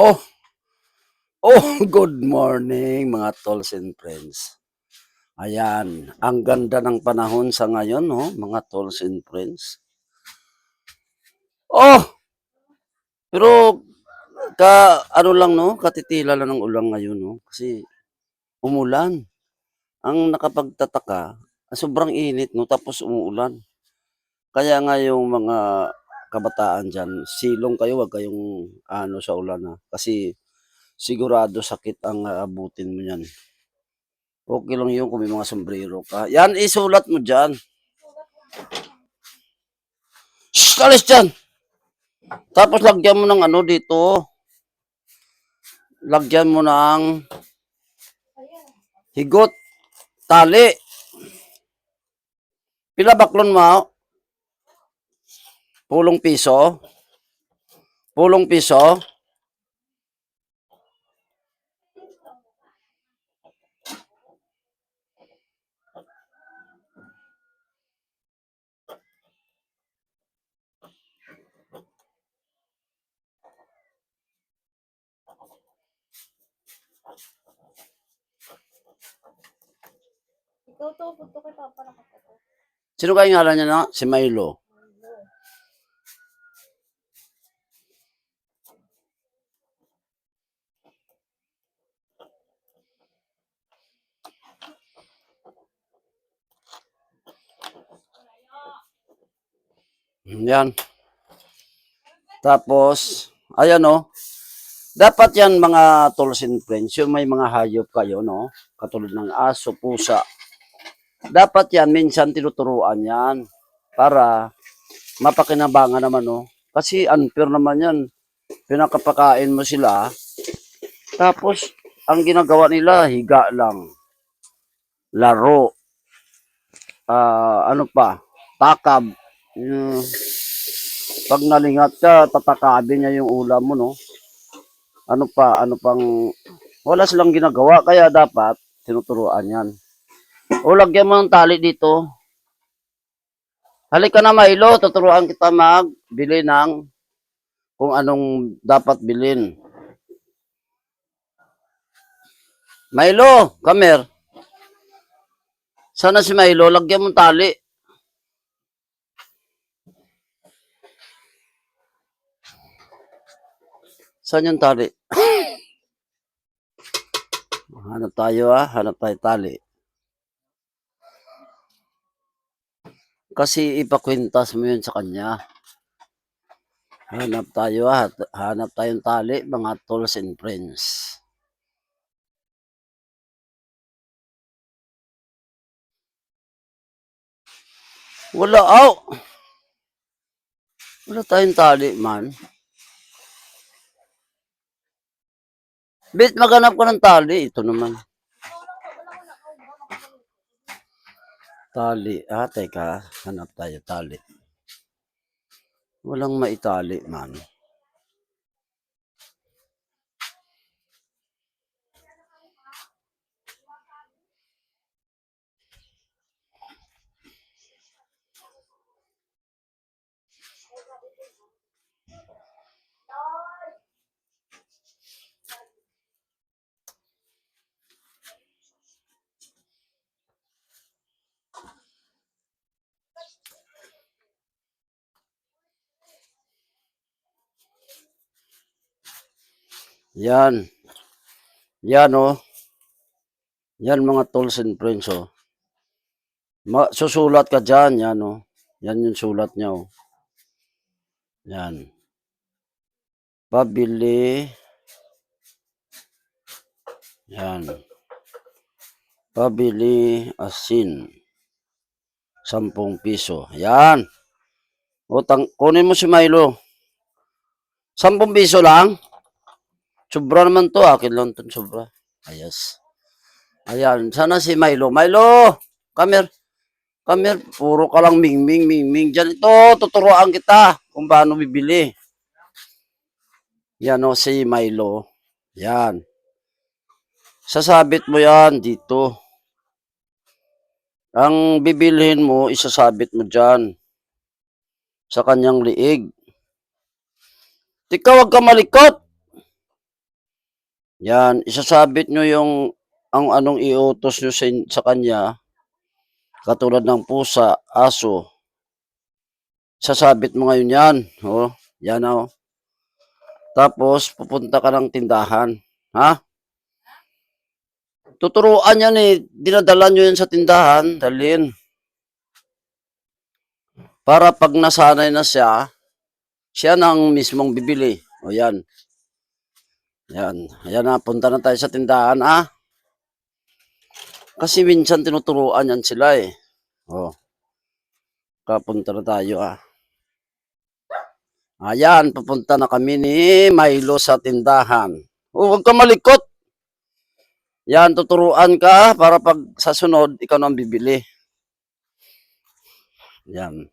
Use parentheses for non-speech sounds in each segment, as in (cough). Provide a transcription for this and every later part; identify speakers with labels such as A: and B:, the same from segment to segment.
A: Oh, oh, good morning mga tolls and friends. Ayan, ang ganda ng panahon sa ngayon, no, mga tolls and friends. Oh, pero ka ano lang no, katitila lang ng ulan ngayon no, kasi umulan. Ang nakapagtataka, sobrang init no, tapos umuulan. Kaya nga yung mga kabataan diyan, silong kayo, wag kayong ano sa ulan ha. Kasi sigurado sakit ang aabutin mo niyan. Okay lang yun kung may mga sombrero ka. Yan, isulat mo dyan. Shh, alis dyan! Tapos lagyan mo ng ano dito. Lagyan mo ng higot, tali. Pila baklon mo? Pulong piso? Pulong piso? Sino kayo ngalan niya na? Si Milo. Yan. Tapos, ayan o. Dapat yan mga tools and friends, yung may mga hayop kayo, no? Katulad ng aso, pusa. Dapat yan, minsan tinuturuan yan para mapakinabangan naman, no? Kasi unfair naman yan. Pinakapakain mo sila, tapos ang ginagawa nila, higa lang. Laro. Ah, ano pa? Takab. Yung, pag nalingat ka, tatakabin niya yung ulam mo, no? Ano pa, ano pang, wala silang ginagawa, kaya dapat tinuturuan yan. O, lagyan mo ng tali dito. Halika na, Milo. Tuturuan kita magbili ng kung anong dapat bilhin. Milo, here. Sana si Milo, lagyan mo tali. Saan yung tali? Hanap tayo ah, hanap tayo tali. Kasi ipakwintas mo yun sa kanya. Hanap tayo ah, hanap tayong tali, mga tools and friends. Wala, aw! Wala tayong tali, man. Bit, maghanap ko ng tali. Ito naman. Tali. Ah, teka. Hanap tayo tali. Walang maitali, man. Yan. Yan, oh. Yan, mga tools and friends, oh. Ma susulat ka dyan, yan, oh. Yan yung sulat niya, oh. Yan. Pabili. Yan. Pabili asin. Sampung piso. Yan. Utang, kunin mo si Milo. Sampung piso lang? Sobra naman to. Akin lang to sobra. Ayos. Ayan. Sana si Milo. Milo! Come here. Come here. Puro ka lang ming-ming, ming-ming. Diyan ito. Tuturuan kita kung paano bibili. Yan o si Milo. Yan. Sasabit mo yan dito. Ang bibilhin mo, isasabit mo dyan. Sa kanyang liig. Ikaw, wag ka malikot. Yan, isasabit nyo yung ang anong iutos nyo sa, sa kanya, katulad ng pusa, aso. Sasabit mo ngayon yan. Oh, yan oh. Tapos, pupunta ka ng tindahan. Ha? Tuturuan yan eh. Dinadala nyo yan sa tindahan. Dalhin. Para pag nasanay na siya, siya nang mismong bibili. O yan. Yan. Ayan na, punta na tayo sa tindahan, ah. Kasi minsan tinuturuan yan sila eh. Oh. Kapunta na tayo, ah. Ayan, papunta na kami ni Milo sa tindahan. Oh, huwag ka malikot. Yan, tuturuan ka para pag sa sunod, ikaw na ang bibili. Yan.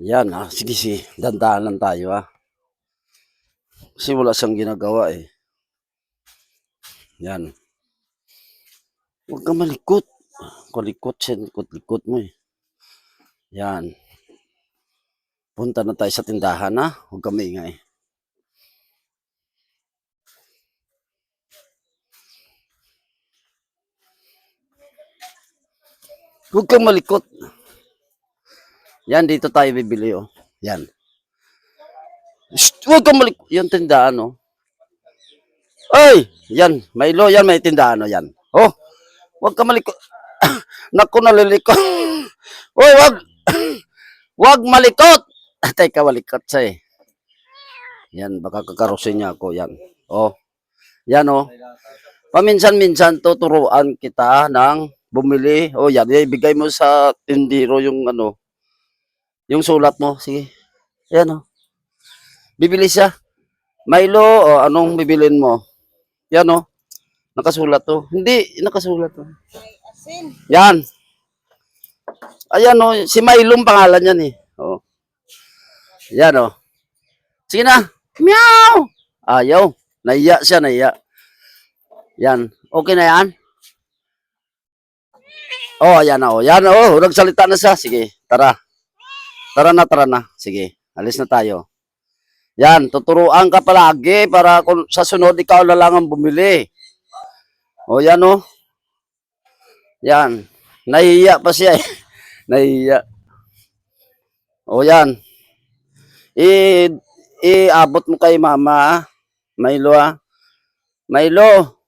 A: Yan, ah. Sige, sige. Dandahan lang tayo, ah. Kasi wala siyang ginagawa eh. Yan. Huwag ka malikot. Kalikot siya, likot-likot mo eh. Yan. Punta na tayo sa tindahan ha. Huwag ka maingay. Huwag kang malikot. Yan, dito tayo bibili oh. Yan. Shh, Huwag kang malikot. Yan tindahan oh. Ay! Yan, Milo, yan may tindahan oh, yan. Oh, huwag ka malikot. (coughs) Naku, nalilikot. (coughs) Uy, wag. (coughs) wag malikot. Teka, malikot siya eh. Yan, baka kakarusin niya ako. Yan. Oh. Yan oh. Paminsan-minsan tuturuan kita ng bumili. Oh, yan. Ibigay mo sa tindiro yung ano. Yung sulat mo. Sige. Yan oh. Bibili siya. Milo, oh, anong bibilin mo? Yan oh. Nakasulat to. Hindi, nakasulat to.
B: Asin.
A: Yan. Ayan oh, si Milo ang pangalan niyan eh. Oh. Yan oh. Sige na. Meow. Ayaw. Naiya siya, naiya. Yan. Okay na yan? Oh, ayan na oh. Yan oh, nagsalita na siya. Sige, tara. Tara na, tara na. Sige, alis na tayo. Yan, tuturuan ka palagi para kung sa sunod ikaw na lang ang bumili. O yan oh. Yan. Nahihiya pa siya eh. (laughs) Nahihiya. O yan. I, iabot mo kay mama. ah. Milo ah. Milo.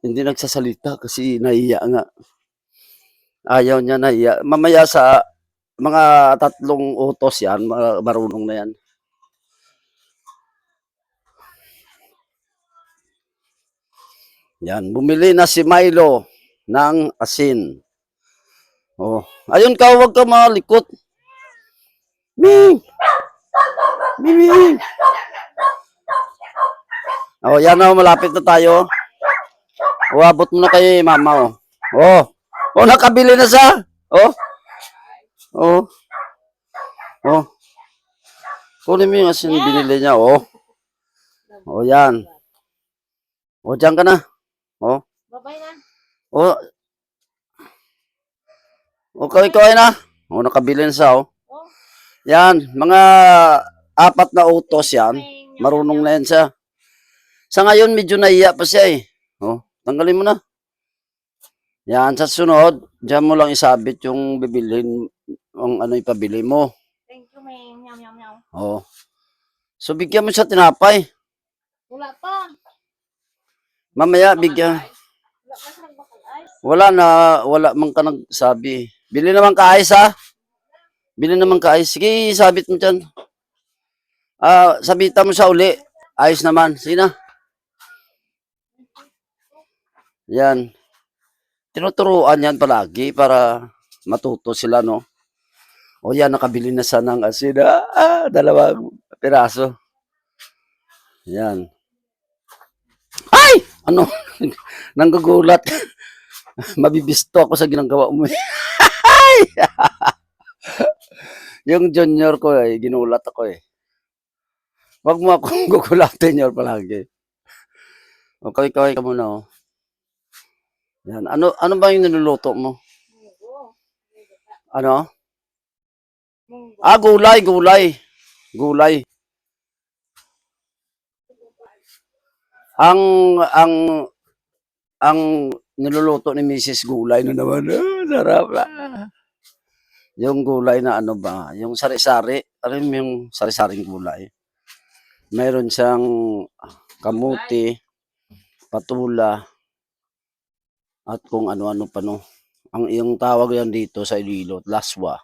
A: Hindi nagsasalita kasi nahihiya nga. Ayaw niya nahihiya. Mamaya sa mga tatlong utos yan, ma- marunong na yan. Yan, bumili na si Milo ng asin. Oh, ayun ka, huwag ka malikot. Ming! Ming! Oh, yan na, malapit na tayo. Oh, abot mo na kay mama, oh. Oh, oh, nakabili na siya. Oh, oh, oh. Kunin mo yung asin binili niya, oh. Oh, yan. Oh, dyan ka na. Oh,
B: Babay na.
A: oh. Okay, ikaw na. Oh, nakabili na siya, oh.
B: Oh.
A: Yan, mga apat na utos yan. Marunong na yan siya. Sa ngayon, medyo nahiya pa siya eh. Oh, tanggalin mo na. Yan, sa sunod, diyan mo lang isabit yung bibilhin, ang ano ipabili mo.
B: Thank you, may nyam nyam nyam.
A: Oh. So, bigyan mo siya tinapay.
B: Wala pa.
A: Mamaya, bigyan.
B: Wala
A: na, wala man ka nagsabi. Bili naman ka ice, ha? Bili naman ka ice. Sige, sabit mo dyan. Ah, sabita mo sa uli. Ayos naman. Sige na. Yan. Tinuturuan yan palagi para matuto sila, no? O yan, nakabili na siya ng asin. Ah, dalawang piraso. Yan. Ano? (laughs) Nanggugulat. (laughs) Mabibisto ako sa ginagawa mo. (laughs) Yung junior ko eh, ginulat ako eh. Huwag mo akong gugulatin yun palagi. O, kaway-kaway ka muna oh. Yan. Ano, ano ba yung niluluto mo? Ano? Ah, gulay, gulay. Gulay. Ang ang ang niluluto ni Mrs. Gulay na naman. Ah, sarap. Ah. Yung gulay na ano ba, yung sari-sari, alam yung sari-saring gulay. Meron siyang kamuti, patula, at kung ano-ano pa no. Ang yung tawag yan dito sa Ililo, laswa.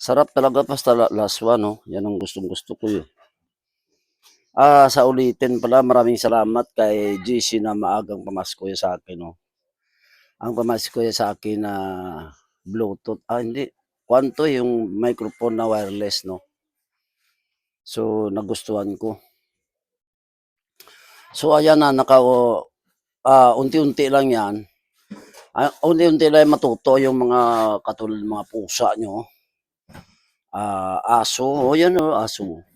A: Sarap talaga basta la- laswa no. Yan ang gustong-gusto ko yun. Ah, sa ulitin pala, maraming salamat kay GC na maagang pamasko yan sa akin, no. Ang pamasko yan sa akin na Bluetooth, ah hindi, kwanto yung microphone na wireless, no. So, nagustuhan ko. So, ayan na, naka, ah, unti-unti lang yan. Ah, unti-unti lang matuto yung mga katulad mga pusa nyo. Ah, aso, o yan o, aso.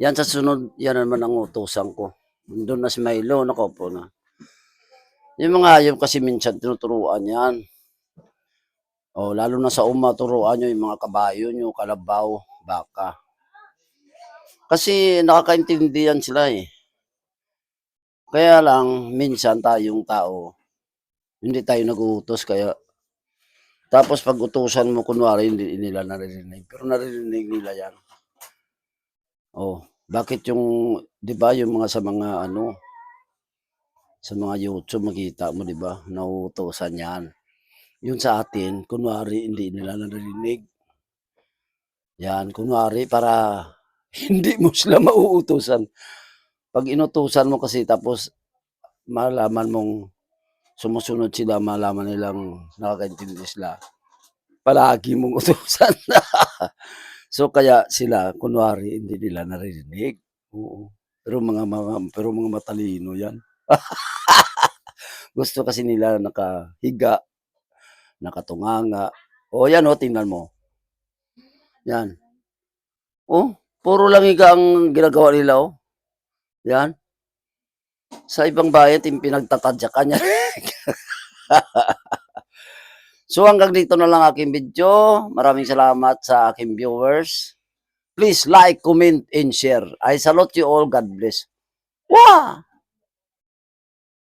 A: Yan sa sunod, yan naman ang utusan ko. Doon na si Milo, nakaupo na. Yung mga hayop kasi minsan tinuturuan yan. O, lalo na sa uma, turuan nyo yung mga kabayo nyo, kalabaw, baka. Kasi nakakaintindi yan sila eh. Kaya lang, minsan tayong tao, hindi tayo nag-uutos, kaya tapos pag utusan mo, kunwari, hindi nila naririnig. Pero naririnig nila yan. Oh, bakit yung, di ba, yung mga sa mga ano, sa mga YouTube, makita mo, di ba, nauutosan yan. Yun sa atin, kunwari, hindi nila naririnig. Yan, kunwari, para (laughs) hindi mo sila mauutusan. Pag inutusan mo kasi, tapos, malaman mong sumusunod sila, malaman nilang nakakaintindi sila. Palagi mong (laughs) utusan. So kaya sila kunwari hindi nila naririnig. Oo. Pero mga, mga pero mga matalino 'yan. (laughs) Gusto kasi nila nakahiga, nakatunganga. O yan o, tingnan mo. Yan. Oh, puro lang higa ang ginagawa nila oh. Yan. Sa ibang bayan, pinagtatadyakan niya. (laughs) So hanggang dito na lang aking video. Maraming salamat sa aking viewers. Please like, comment, and share. I salute you all. God bless. Wow!